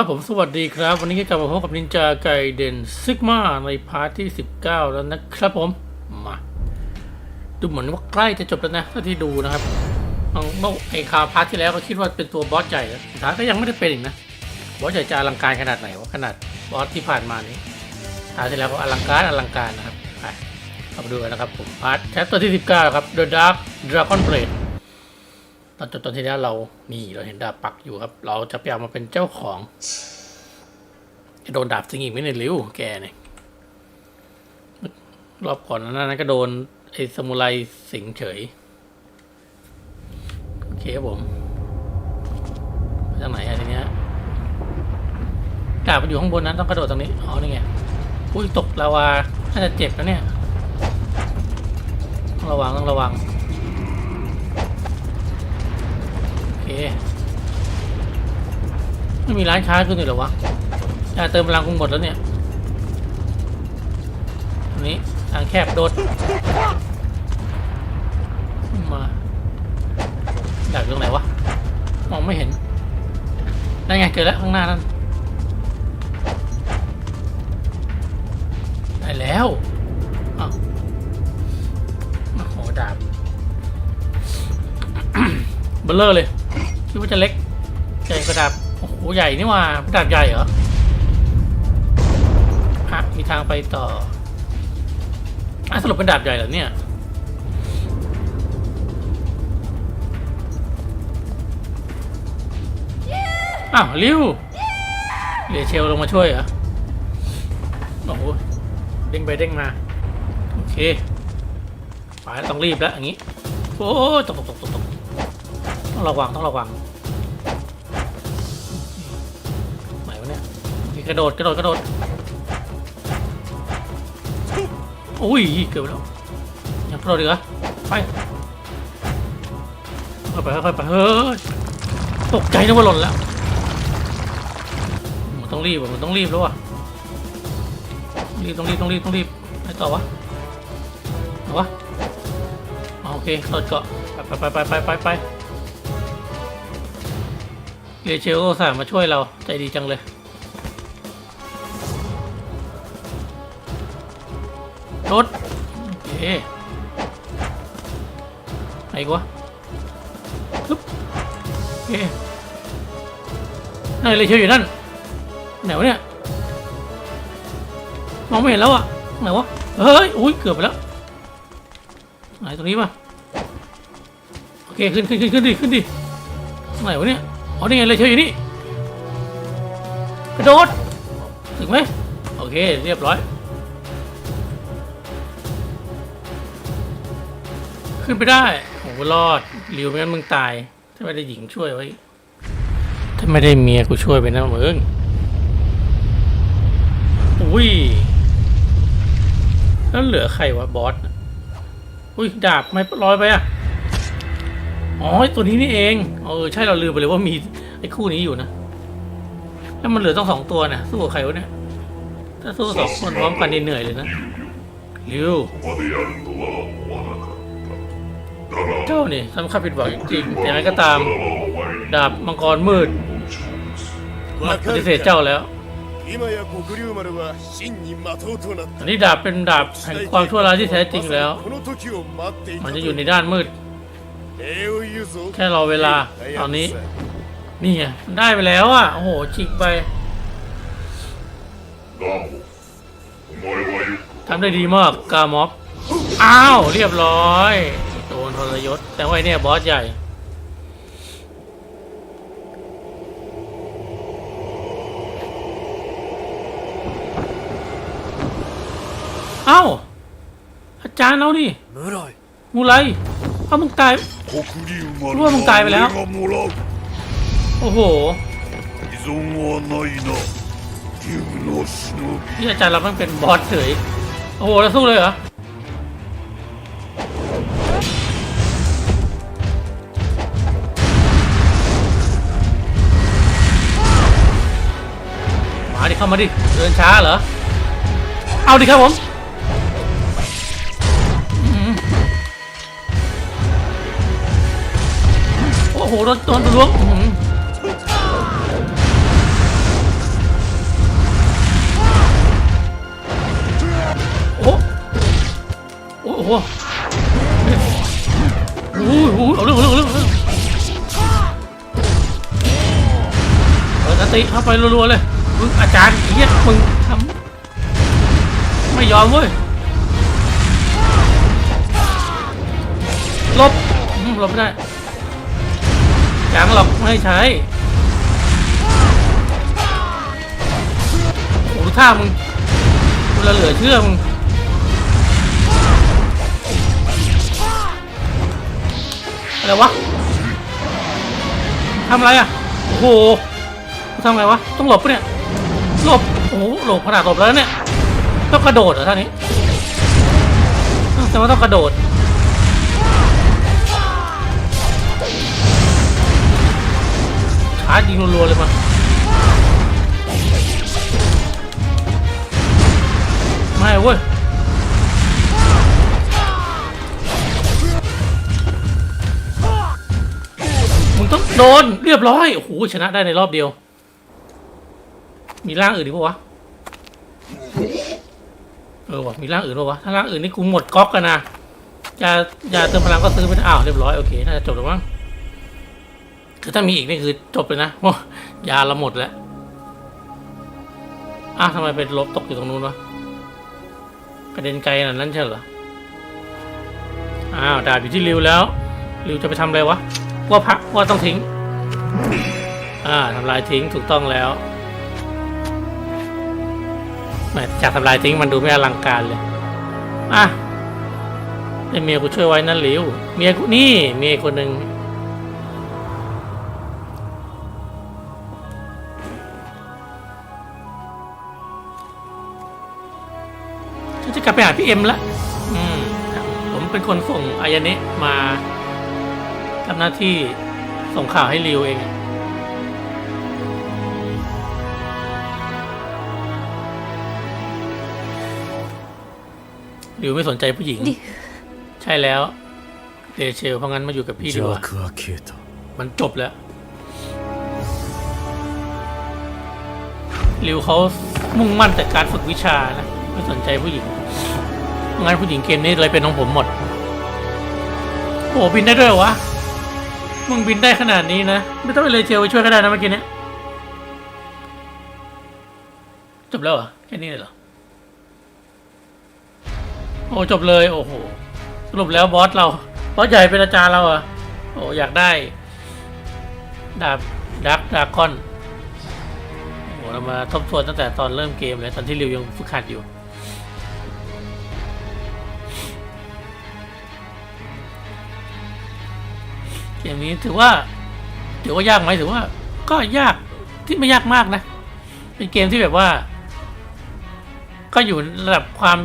ครับผมสวัสดีครับ วันนี้ก็กลับมาพบกับนินจาไกเดนซิกมาในพาร์ทที่ 19 แล้วนะครับผม มา ดูเหมือนว่าใกล้จะจบแล้วนะถ้าที่ดูนะครับเอาเมื่อไอคาวพาร์ทที่แล้วก็คิดว่าเป็นตัวบอสใหญ่แล้วสุดท้ายก็ยังไม่ได้เป็นอีกนะ บอสใหญ่จะอลังการขนาดไหนวะขนาดบอสที่ผ่านมานี้พาร์ทที่แล้วก็อลังการอลังการนะครับไปเอามาดูกันนะครับผมพาร์ทแชปเตอร์ที่ 19 ครับ The Dark Dragon Blade ตอนจบตอนที่แล้วเรานี่เราเห็นดาบปักอยู่ครับ เราจะไปเอามาเป็นเจ้าของจะโดนดาบสิงอีกไม่ในยริ้วแกเนี่ยรอบก่อนนานั้นก็โดนไอ้สมุไรสิงเฉยโอเคครับผมไปทางไหนอะทีเนี้ยดาบมันอยู่ข้างบนนั้นต้องกระโดดตรงนี้อ๋อนี่ไงอุ้ยตกลาวาน่าจะเจ็บนะเนี่ยต้องระวังต้องระวัง ไม่มีร้านค้าขึ้นเลยหรอวะยาเติมพลังคงหมดแล้วเนี่ยนี้ทางแคบโดด มาอยากตรงไหนวะ มองไม่เห็น นั่นไงเจอแล้วข้างหน้านั่นได้แล้วอ้าวโอ้ดาบเบลเลอร์เลย คิดว่าจะเล็ก ใหญ่กระดาบโอ้โหใหญ่นี่ว่าเป็นดาบใหญ่เหรอฮะมีทางไปต่ออะสรุปเป็นดาบใหญ่เหรอเนี่ยอ้าวริวเรเชลลงมาช่วยเหรอโอ้โหเด้งไปเด้งมา โอเคไปต้องรีบแล้วอย่างนี้ โอ้ตกตกตกตก ต้องระวังต้องระวังไหนวะเนี่ยมีกระโดดกระโดดกระโดดอุ้ยเกือบแล้วยังกระโดดอีกเหรอไปค่อยไปค่อยไปเฮ้ยตกใจนึกว่าหล่นแล้วมันต้องรีบอะมันต้องรีบแล้วอะรีบต้องรีบต้องรีบต้องรีบไปต่อวะเอวะโอเคกดเกาะไปไปไปไปไปไป เรเชลก็อุตสามมาช่วยเรา ใจดีจังเลย รถโอเคไหนวะปึ๊บโอเคนั่นเรเชลอยู่นั่น ไหนวะเนี่ย มองไม่เห็นแล้วอะไหนวะ เฮ้ย อุ้ย เกือบไปแล้ว ไหนตรงนี้ปะโอเค ขึ้นขึ้นขึ้นขึ้นดิ ขึ้นดิ ไหนวะเนี่ย อ๋อนี่ไงเลยเชยอยู่นี่กระโดดถึงไหมโอเคเรียบร้อย ขึ้นไปได้โอ้โหรอดหลิวไม่งั้นมึงตายถ้าไม่ได้หญิงช่วยไว้ถ้าไม่ได้เมียกูช่วยไปนะมึงอุ้ยแล้วเหลือใครวะบอสอุ้ยดาบไม่ลอยไปอะ อ๋อตัวนี้นี่เองเออใช่เราลืมไปเลยว่ามีไอ้คู่นี้อยู่นะ แล้วมันเหลือต้องสองตัวนะสู้กับใครวะเนี่ย ถ้าสู้สองคนพร้อมกันเหนื่อยเลยนะริวเจ้านี่ทำข้าผิดหวังจริงแต่ไรก็ตาม ดาบมังกรมืดมันปฏิเสธเจ้าแล้วอันนี้ดาบเป็นดาบแห่งความชั่วร้ายที่แท้จริงแล้ว มันจะอยู่ในด้านมืด แค่รอเวลาตอนนี้ นี่ไงได้ไปแล้วอะ โอ้โหฉีกไปทำได้ดีมากกามอฟอ้าว เรียบร้อยโดนทรยศ แต่ว่าไอ้เนี่ยบอสใหญ่เอ้าอาจารย์เอาดิ村井มูไร เอามึงตายรู้ว่ามึงตายไปแล้ว โอ้โหนี่อาจารย์เราต้องเป็นบอสเฉยโอ้โหแล้วสู้เลยเหรอมาดิเข้ามาดิเดินช้าเหรอเอาดิครับผม โหโดนโดนล้วงโอ้โหโอ้โหโอ้โหเอาเรื่องเอาเรื่องเอาเรื่องเออติเข้าไปรัวๆเลยมึงอาจารย์เฮียมึงทำไม่ยอมเว้ยลบลบไม่ได้ ยังหรอกไม่ใช้โอ้โหท่ามึงกูละเหลือเชื่อมึงอะไรวะทำอะไรอะ โอ้โหทำไงวะ ต้องหลบปะเนี่ย หลบ โอ้โห หลบขนาดหลบแล้วเนี่ย ต้องกระโดดเหรอท่านี้แต่ว่าต้องกระโดด ชาร์จยิงรัวๆเลยมาไม่เว้ยมึงต้องโดนเรียบร้อยโอ้โหชนะได้ในรอบเดียว มีร่างอื่นอีกปะวะเออวะมีร่างอื่นปะวะถ้าร่างอื่นนี่กูหมดก๊อกกันนะยายาเติมพลังก็ซื้อไปอ้าวเรียบร้อยโอเคน่าจะจบแล้วมั้ง คือถ้ามีอีกนี่คือจบเลยนะโอ้ยาเราหมดแล้วอ้าวทำไมเป็นลบตกอยู่ตรงนู้นวะกระเด็นไกลขนาดนั้นใช่เหรออ้าวดาบอยู่ที่ริวแล้วริวจะไปทำอะไรวะว่าพักว่าต้องทิ้ง อ่าทำลายทิ้งถูกต้องแล้วแหมจากทำลายทิ้งมันดูไม่อลังการเลย อะไอเมียกูช่วยไว้นั่นหลิว เมียกูนี่ เมียคนหนึ่ง จะกลับไปหาพี่เอ็มละอืมผมเป็นคนส่งอายาเนะมาทำหน้าที่ส่งข่าวให้ริวเองริวไม่สนใจผู้หญิง ใช่แล้วเดเชลเพราะงั้นมาอยู่กับพี่ดีกว่ามันจบแล้วริวเขามุ่งมั่นแต่การฝึกวิชานะ ไม่สนใจผู้หญิงเพราะงั้นผู้หญิงเกมนี้เลยเป็นของผมหมด โอ้โหบินได้ด้วยวะ มึงบินได้ขนาดนี้นะ ไม่ต้องไปเลยเชลไปช่วยก็ได้นะเมื่อกี้เนี้ยจบแล้วเหรอ แค่นี้เลยเหรอ โอ้จบเลย โอ้โห สรุปแล้วบอสเรา บอสใหญ่เป็นอาจารย์เราอะโอ้อยากได้ ดาบดักดากอนโอ้เรามาทบทวนตั้งแต่ตอนเริ่มเกมเลย ตอนที่ริวยังฝึกหัดอยู่ เกมนี้ถือว่า ถือว่ายากไหมถือว่า ก็ยากที่ไม่ยากมากนะ เป็นเกมที่แบบว่า ก็อยู่ระดับความ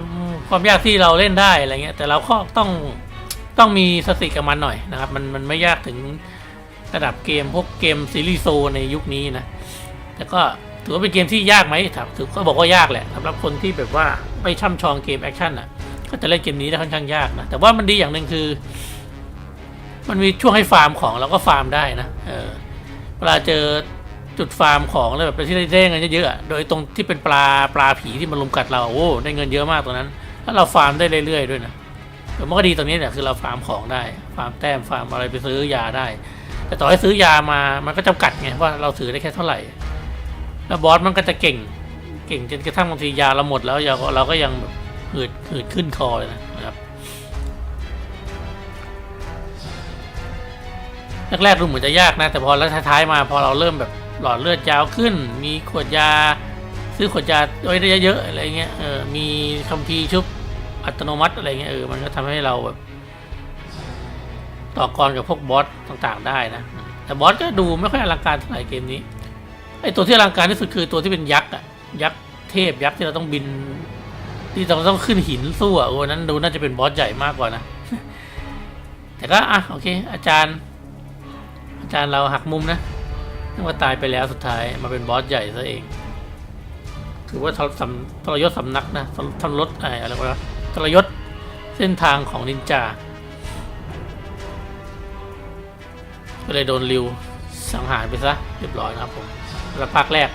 ความยากที่เราเล่นได้อะไรเงี้ย แต่เราก็ต้องต้องมีสติกับมันหน่อยนะครับ มันมันไม่ยากถึงระดับเกมพวกเกมซีรีส์โซในยุคนี้นะแต่ก็ถือว่าเป็นเกมที่ยากไหมถามถือก็บอกว่ายากแหละสำหรับคนที่แบบว่าไม่ช่ำชองเกมแอคชั่นอะ ก็จะเล่นเกมนี้ได้ค่อนข้างยากนะ แต่ว่ามันดีอย่างหนึ่งคือ มันมีช่วงให้ฟาร์มของเราก็ฟาร์มได้นะเออเวลาเจอจุดฟาร์มของแล้วแบบที่ได้เงินเยอะๆโดยตรงที่เป็นปลาปลาผีที่มันลุมกัดเราโอ้ได้เงินเยอะมากตรงนั้นแล้วเราฟาร์มได้เรื่อยๆด้วยนะแต่มันก็ดีตรงนี้เนี่ยคือเราฟาร์มของได้ ฟาร์มแต้มฟาร์มอะไรไปซื้อยาได้ แต่ต่อให้ซื้อยามามันก็จำกัดไงว่าเราถือได้แค่เท่าไหร่แล้วบอสมันก็จะเก่ง เก่งจนกระทั่งบางทียาเราหมดแล้วยาเราก็ยังแบบหืดหืดขึ้นคอเลยนะ แรกๆดูเหมือนจะยากนะ แต่พอแล้วท้ายๆมาพอเราเริ่มแบบหลอดเลือดยาวขึ้น มีขวดยา ซื้อขวดยาไว้ได้เยอะๆอะไรเงี้ยเออมีคัมภีร์ชุบอัตโนมัติอะไรเงี้ยเออมันก็ทำให้เราแบบต่อกรกับพวกบอสต่างๆ ได้นะ แต่บอสก็ดูไม่ค่อยอลังการเท่าไหร่เกมนี้ไอตัวที่อลังการที่สุดคือตัวที่เป็นยักษ์อะยักษ์เทพยักษ์ที่เราต้องบิน ที่เราต้องขึ้นหินสู้อะโอ้นั้นดูน่าจะเป็นบอสใหญ่มากกว่านะ แต่ก็อะโอเค อาจารย์ อาจารย์เราหักมุมนะนึกว่าตายไปแล้วสุดท้ายมาเป็นบอสใหญ่ซะเอง ถือว่าทรสำทรยศสำนักนะทรทรยศอะไรอะไรวะทรยศเส้นทางของนินจา ก็เลยโดนริวสังหารไปซะเรียบร้อยนะครับผมแล้วภาคแรกก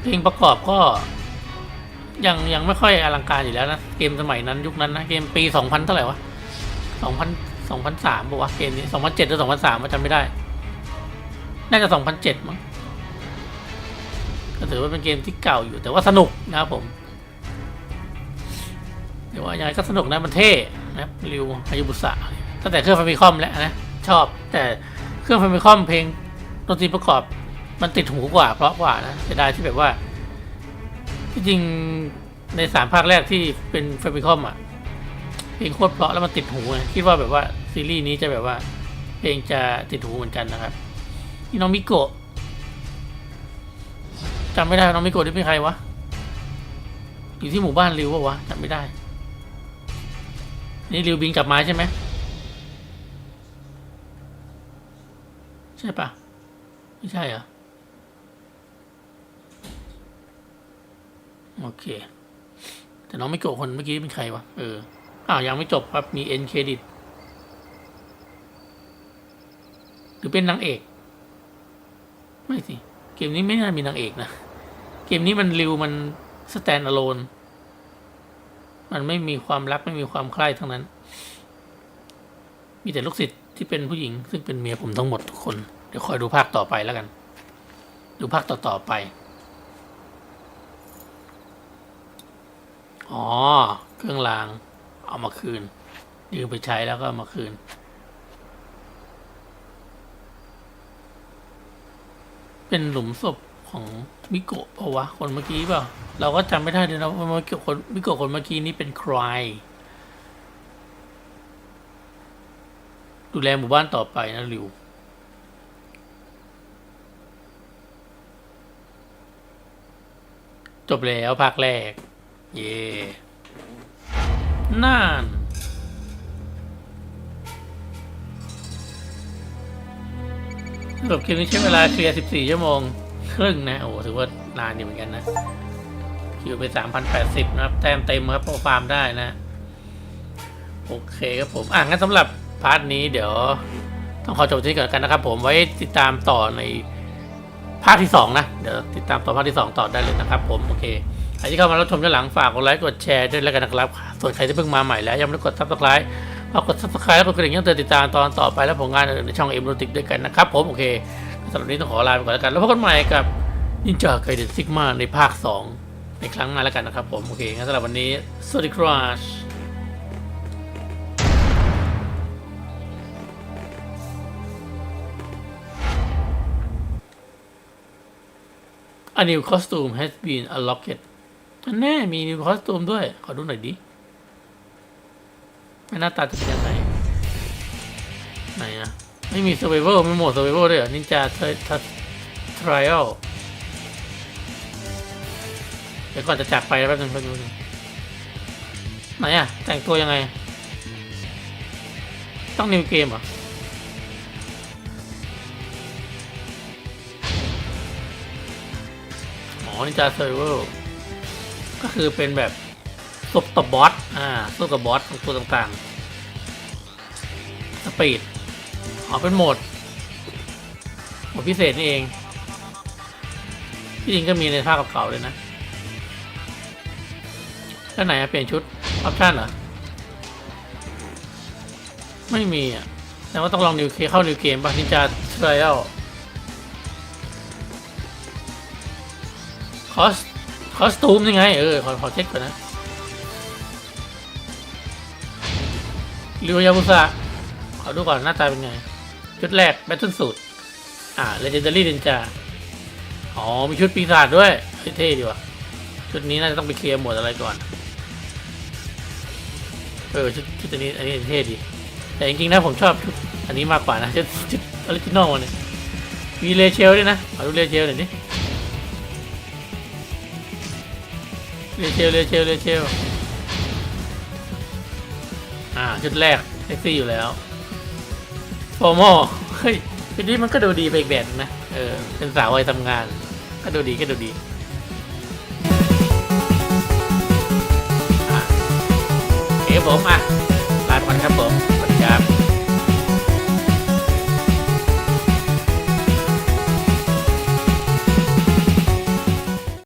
เพลงประกอบก็ ยังยังไม่ค่อยอลังการอยู่แล้วนะ เกมสมัยนั้นยุคนั้นนะ เกมปีสองพันเท่าไหร่วะสองพันสองพันสามปะวะเกมนี้สองพันเจ็ดหรือสองพันสามจำไม่ได้ น่าจะสองพันเจ็ดมั้งก็ถือว่าเป็นเกมที่เก่าอยู่แต่ว่าสนุกนะครับผมเดี๋ยวว่ายังไงก็สนุกนะมันเท่นะครับริวฮายุบุสะตั้งแต่เครื่องฟามิคอมแล้วนะชอบแต่เครื่องฟามิคอมเพลงดนตรีประกอบมันติดหูกว่าเพราะกว่านะเสียดายที่แบบว่า ที่จริงในสามภาคแรกที่เป็นฟมิคอมอะเพลงโคตรเพราะแล้วมันติดหูไงคิดว่าแบบว่าซีรีส์นี้จะแบบว่า เพลงจะติดหูเหมือนกันนะครับนี่น้องมิโกะจำไม่ได้น้องมิโกะนี่เป็นใครวะอยู่ที่หมู่บ้านริวปะวะจำไม่ได้ นี่ริวบินกลับมาใช่ไหมใช่ปะไม่ใช่เหรอ โอเค แต่น้องไม่โกะคนเมื่อกี้เป็นใครวะ เออ อ้าวยังไม่จบครับ มีเอ็นเครดิต หรือเป็นนางเอก ไม่สิ เกมนี้ไม่น่ามีนางเอกนะ เกมนี้มันริวมันสแตนอะโลน มันไม่มีความรักไม่มีความใคร่ทั้งนั้น มีแต่ลูกศิษย์ที่เป็นผู้หญิง ซึ่งเป็นเมียผมทั้งหมดทุกคน เดี๋ยวคอยดูภาคต่อไปแล้วกัน ดูภาคต่อๆไป อ๋อ เครื่องราง เอามาคืน ยืมไปใช้แล้วก็ามาคืน เป็นหลุมศพของมิโกะปล่าวะ คนเมื่อกี้เปล่า เราก็จำไม่ได้เลยนะว่ามิโกะคนมิโกะคนเมื่อกี้นี้เป็นใคร ดูแลหมู่บ้านต่อไปนะริวจบแล้วภาคแรก เย่น่านสำหรับเกมนี้ใช้เวลาเคลียร์ 14 ชั่วโมง ครึ่งนะ โอ้โหถือว่านานอยู่เหมือนกันนะ คิวไป 3,080 นะครับ แต้มเต็มครับเพอฟาร์มได้นะ โอเคครับผม อะ งั้นสำหรับพาร์ทนี้เดี๋ยว ต้องขอจบที่ก่อนกันนะครับผมไว้ติดตามต่อในภาคที่สองนะ เดี๋ยวติดตามต่อภาคที่สองต่อได้เลยนะครับผม โอเค ใครที่เข้ามารับชมย้อนหลังฝากกดไลค์กดแชร์ด้วยแล้วกันนะครับส่วนใครที่เพิ่งมาใหม่แล้วยังไม่ได้กดซับสไคร b ์ฝากกดซับสไคร b ์แล้วกดกระดิ่งยังเตือนติดตามตอนต่อไปและผลงานอื่นในช่องเอ็มโรติกด้วยกันนะครับผมโอเคสำหรับวันนี้ต้องขอลาไปก่อนแล้วกัน แล้วพบกันใหม่กับนินจาไกเดนซิกมาในภาค 2 ในครั้งหน้าแล้วกันนะครับผมโอเคงั้นสำหรับวันนี้สวัสดีครับอันนิวคอสตูม has been unlocked อันแน่มีนิวคอสตูมด้วย ขอดูหน่อยดิหน้าตาจะเป็นยังไงไหนอะไม่มี survival ไม่หมด survival ด้วยหรอนินจาทริอัลเดี๋ยวก่อนจะจากไปแป๊บนึงแป๊บนึงไหนอะแต่งตัวยังไง ต้องนิวเกมเหรออ๋อนินจา survival ก็คือเป็นแบบสู้กับบอส อ่าสู้กับบอสของตัวต่างๆ สปีด อ๋อ เป็นโหมด โหมดพิเศษนี่เอง ที่จริงก็มีในภาคเก่าๆเลยนะแล้วไหนอะเปลี่ยนชุด ออปชั่นเหรอ ไม่มีอะ แต่ว่าต้องลองนิวเคเข้านิวเกมป่ะนินจาทริอัลคอส คอสตูมยังไง เออ ขอขอเช็คก่อนนะริวยาบุสะขอดูก่อนหน้าตาเป็นไง ชุดแรกแบทเทิลสูตรอ่าเลเจนดารี่เดนจาอ๋อ มีชุดปีศาจด้วยเฮ้เท่ดีว่ะ ชุดนี้น่าจะต้องไปเคลียร์หมวดอะไรก่อน เออ ชุดชุดนนี้อันนี้เท่ดี แต่จริงๆนะผมชอบชุดอันนี้มากกว่านะ ชุดชุดออริจินอลเนี่ยมีเลเชลด้วยนะ ขอดูเลเชลหน่อยดิ เรเชลเรเชลเรเชลอ่าชุดแรกเซ็กซี่อยู่แล้วโฟโมเฮ้ยชุดนี้มันก็ดูดีไปอีกแบบนึงนะเออเป็นสาววัยทำงาน ก็ดูดีก็ดูดีอะโอเคผมอะลาไปก่อนครับผมสวัสดีครับ